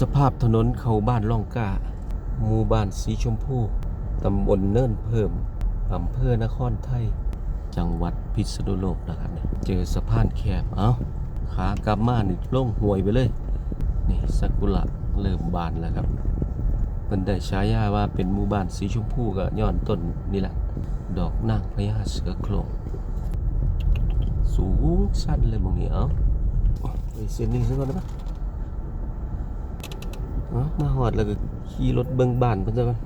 สภาพถนนเข้าบ้านล่องกาหมู่บ้านสีชมพูตำบลเนินเพิ่มอำเภอนครไทย จังหวัดพิษณุโลกนะครับเนี่ยเจอสะพานแคบเอ้าขากลับมานี่ล่งห่วยไปเลย นี่ซากุระเริ่มบานแล้วครับมันได้ฉายาว่าเป็นหมู่บ้านสีชมพูก็ย้อนต้นนี่แหละ ดอกนางพญาเสือโครงสูงสั้นเลยมองนี้เอ้าโอ้ยไปเส้นนี้ซะก่อนนะปะ มาหอดแล้วก็ขี่รถเบิ่งบ้านเพิ่นซะก่อน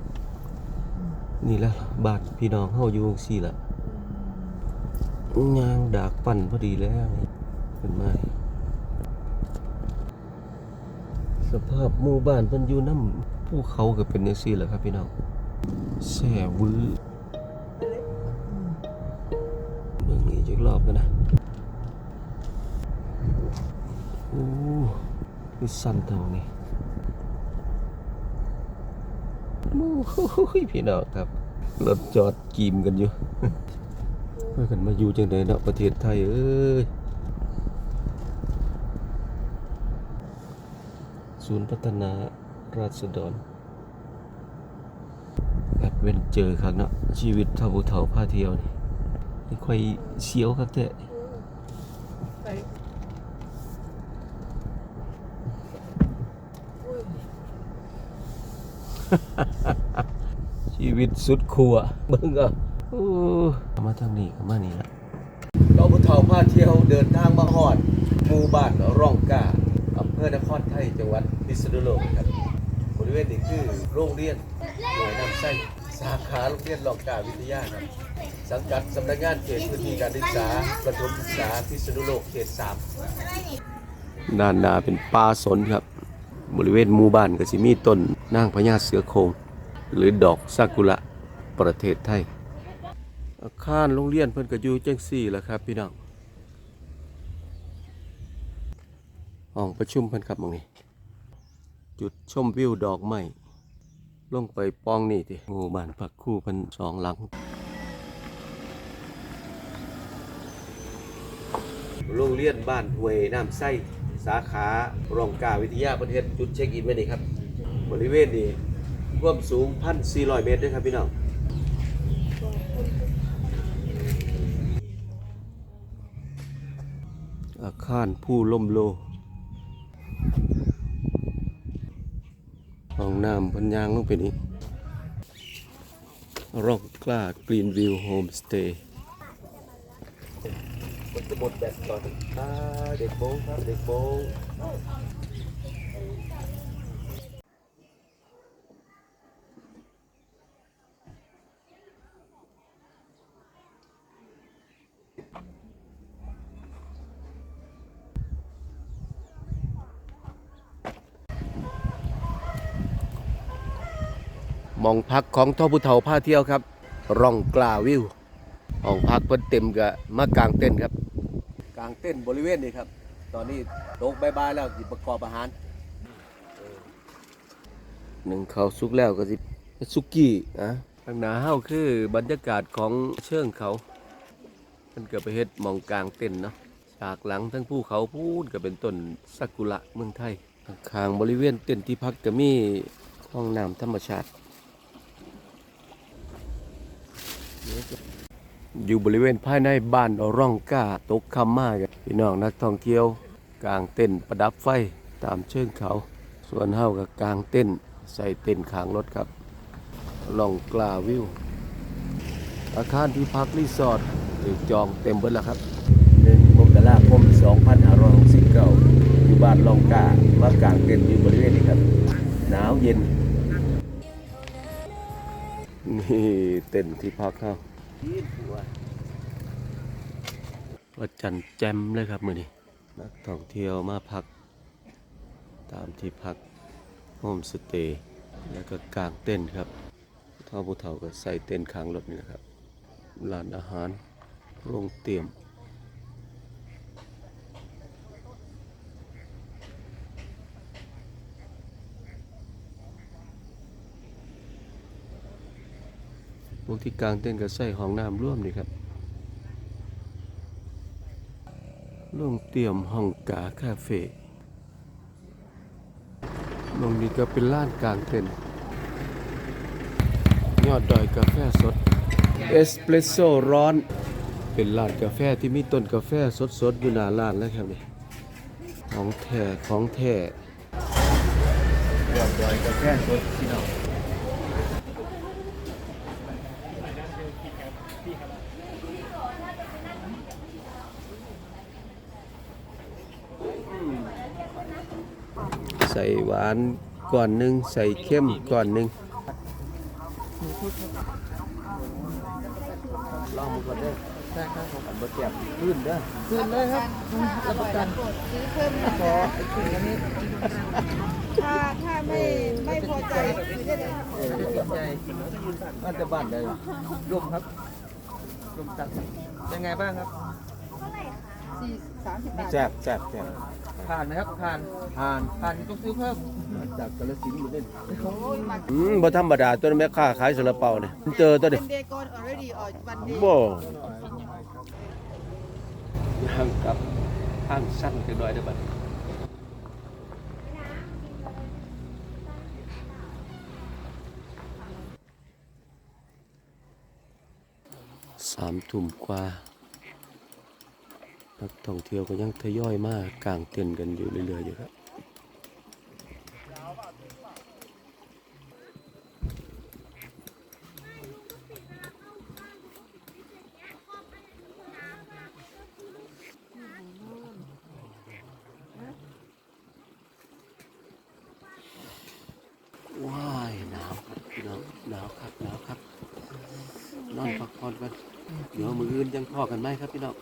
นี่แหละบ้านพี่น้องเฮาอยู่จังซี่ล่ะยางดากปั่นพอดีแล้วเป็นไม้สภาพหมู่บ้านเพิ่นอยู่น้ำภูเขาก็เป็นจังซี่แหละครับพี่น้องแซ่วื้อเบิ่งอีกจักรอบกันนะโอ้คือสั่นเท่านี้โอ้ย พี่น้องครับ รถจอดกีมกันอยู่เมื่อกันมาอยู่จังไดเนาะประเทศไทยเอ้ยศูนย์พัฒนาราษฎรแอดเวนเจอร์ครับเนาะชีวิตเท่าเฒ่าพาเที่ยวนี่ไม่ค่อยเสียวครับแต่ ชีวิตสุดขัวเบิ่งอะโอ้มาทางนี้ก็มานี่ละเราบุเฒ่าพาเที่ยวเดินทางมาฮอดหมู่บ้านร่องกาอำเภอนครไทยจังหวัดพิษณุโลกครับบริเวณนี้คือโรงเรียนหน่วยน้ำไส้สาขาโรงเรียนร่องกาวิทยาครับสังกัดสำนักงานเขตพื้นที่การศึกษาประถมศึกษาพิษณุโลกเขต3ด้านหน้าเป็นป่าสนครับ บริเวณหมู่บ้านก็สิมีต้นนางพญาเสือโครงหรือดอกซากุระประเทศไทย อาคารโรงเรียนเพิ่นก็อยู่จังซี่แหละครับพี่น้องห้องประชุมเพิ่นครับหมองนี้จุดชมวิวดอกไม้ลงไปปองนี่ติหมู่บ้านพักคู่เพิ่นสองหลังโรงเรียนบ้านห้วยน้ำไส้ สาขาโรงกาวิทยาประเทศจุดเช็คอินไว้นี่ครับ บริเวณนี้ควมสูง 1,400 เมตรด้วยครับพี่น้องอาคารผู้ล่มโล ห้องน้ำพันยางลงไปนี้ร่องกล้ากรีนวิวโฮมสเตย์ จะหมดแบตก่อนอ่าเด็กโบ้งครับเด็กโบ้งมองพักของท่อผู้เฒ่าพาเที่ยวครับ ร่องกล้าวิวห้องพักเพิ่นเต็มกับมากางเต้นครับางเต้นท์บริเวณนี้ครับ ตอนนี้ตกบายๆแล้วสิประกอบอาหารหนึ่งข้าวสุกแล้วก็สิสุกี้นะทางหน้าเฮาคือบรรยากาศของเชิงเขามันก็ไปเฮ็ดหมองกลางเต้นท์เนาะฉากหลังทั้งภูเขาพูดก็เป็นต้นซากุระเมืองไทยข้างๆบริเวณเต็นท์ที่พักก็มีห้องน้ำธรรมชาติ อยู่บริเวณภายในบ้านร่องก้าตกคำมากพี่น้องนักท่องเที่ยวกลางเต้นประดับไฟตามเชิงเขา ส่วนเฮากับกลางเต้นใส่เต้นขางรถครับล่องกลาวิว อาคารที่พักรีสอร์ทถูกจองเต็มเบิดแล้วครับหนึ่งมกราคม2569อยู่บ้านล่องกามากลางเต้นอยู่บริเวณนี้ครับ หนาวเย็น นี่เต้นที่พักค รัววัดจันแจมเลยครับมือนี้นักท่องเที่ยวมาพัก ตามที่พักโฮมสเตย์แล้วก็กางเต้นครับท่าผู้เฒ่าก็ใส่เต้นค้างรถนี่นะครับร้านอาหารโรงเตรียม พวกที่กลางเต้นท์ก็ใส่ห้องน้ำร่วมนี่ครับโรงเตรียมห้องกาคาเฟ่บตรงนี้ก็เป็นร้านกลางเต็นยอดดอยกาแฟสด เอสเปรสโซ่ร้อน เป็นร้านกาแฟที่มีต้นกาแฟสดๆอยู่หน้าร้านแล้วครับนี่ของแท้ของแท้ยอดดอยกาแฟสดพี่น้อง ใส่หวานก่อนหนึ่งใส่เข้มก่อนหนึ่งลองมือก่อนเด้อใช่ครับผมอันบะแจบขึ้นเด้อคืนเลยครับรับประกันซื้อเพิ่มนะขอไอ้ขึ้นอันนี้ถ้าถ้าไม่ไม่พอใจซื้อได้เลยเออเสียใจน่าจะบ้านใดร่มครับร่มตัดเป็นไงบ้างครับสี่สามสิบบาทแซ่บแซ่บแซ่บ ผ่านไหมครับผ่านทานผ่านต้องซื้อเพิ่มมาจากกาฬสินธุ์หมดเลยโอ้ยมาอืมบ่ธรรมดาตัวนี้แม่ค้าขายซาลาเปาเนี่ยเจอตัวเป็นี้นเดย์ก่อน already ออกวันเดย์บ่ห่างกับห้างสั้นจังหน่อยได้อบัดสามทุ่มกว่า นักท่องเที่ยวก็ยังทยอยมากกลางเต็นท์กันอยู่เรื่อยๆอยู่ครับว้ายหนาวครับพี่น้องหนาวครับหนาวครับนอนพักผ่อนกันเดี๋ยวมืออื่นยังพอกันไหมครับพี่น้อง